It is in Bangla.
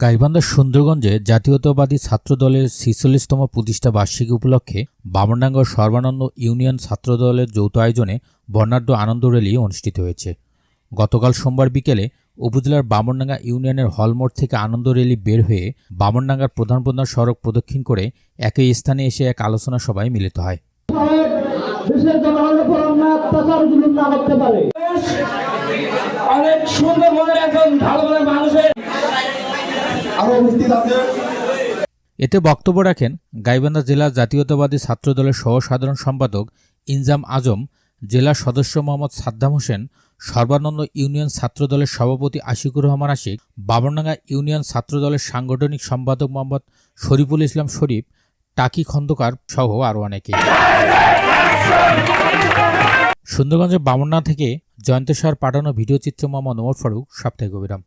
গাইবান্ধার সুন্দরগঞ্জে জাতীয়তাবাদী ছাত্র দলের ছিচল্লিশতম প্রতিষ্ঠা বার্ষিকী উপলক্ষে বামনডাঙ্গা ও সর্বানন্দ ইউনিয়ন ছাত্র দলের যৌথ আয়োজনে বর্ণাঢ্য আনন্দ র্যালি অনুষ্ঠিত হয়েছে। গতকাল সোমবার বিকেলে উপজেলার বামনডাঙ্গা ইউনিয়নের হলমোড় থেকে আনন্দ র্যালি বের হয়ে বামনডাঙ্গার প্রধান প্রধান সড়ক প্রদক্ষিণ করে একই স্থানে এসে এক আলোচনা সভায় মিলিত হয়। অনেক সুন্দর মনের একজন ভালো এতে বক্তব্য রাখেন গাইবান্ধা জেলা জাতীয়তাবাদী ছাত্র দলের সহ সাধারণ সম্পাদক ইনজাম আজম, জেলা সদস্য মোহাম্মদ সাদ্দাম হোসেন, সর্বানন্দ ইউনিয়ন ছাত্র দলের সভাপতি আশিকুর রহমান আশিক, বাবরডাঙ্গা ইউনিয়ন ছাত্র দলের সাংগঠনিক সম্পাদক মোহাম্মদ শরীফুল ইসলাম শরীফ, টাকি খন্দকার সহ আরও অনেকে। সুন্দরগঞ্জের বামনডাঙ্গা থেকে জয়ন্ত সার পাঠানো ভিডিও চিত্র মোহাম্মদ ওমর ফারুক, সাপ্তাহিক অবিরাম